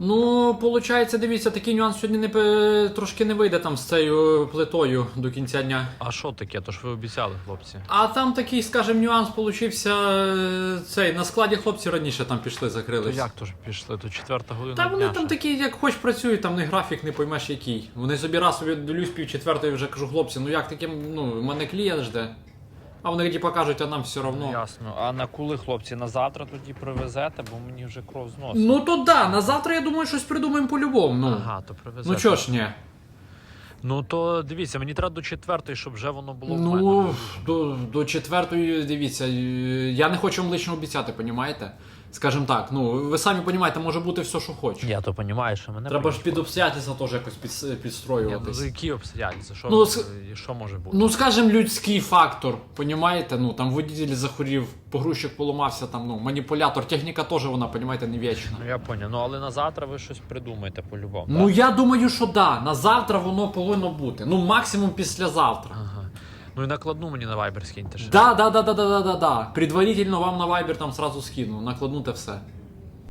Ну, виходить, дивіться, такий нюанс сьогодні не трошки не вийде там з цією плитою до кінця дня. А що таке? То ж ви обіцяли, хлопці. А там такий, скажімо, нюанс получився е, цей. На складі хлопці раніше там пішли, То як то ж пішли? То четверта година. Та вони дня там ще. такі, як хоч працюють, там не графік, не поймеш який. Вони собі раз собі долюсь пів четвертої вже кажу, хлопці, ну як таким, ну, мене клієнт жде. А вони тоді покажуть, а нам все одно. Ясно. А на коли, хлопці, на завтра тоді привезете, бо мені вже кров зносить. Ну то да, на завтра я думаю, щось придумаємо по-любому. Ну, Ага, то привезете. ну чого ж ні? Ну то дивіться, мені треба до четвертої, щоб вже воно було в мене. Ну, до, до четвертої, дивіться, я не хочу вам лично обіцяти, понімаєте? Скажем так, ну ви самі розумієте, може бути все, що хочеш. Я то розумію, що мене Треба ж під обстоятельства теж якось під, Ні, ну, підстроюватись. які обстоятельства? Що, Ну, с- що може бути? Ну, скажем, людський фактор, понімаєте? Ну, там водитель захворів, погрузчик поламався, там, ну, маніпулятор, техніка теж вона, понімаєте, не вічна. Ну я поняв. Ну але на завтра ви щось придумаєте по-любому. Ну, так? я думаю, що да, на завтра воно повинно бути. Ну, максимум післязавтра. Ну і накладну мені на Viber скиньте. Да, да, да, да, да, да, да, да. Предварительно вам на Viber там сразу скину, накладну те все.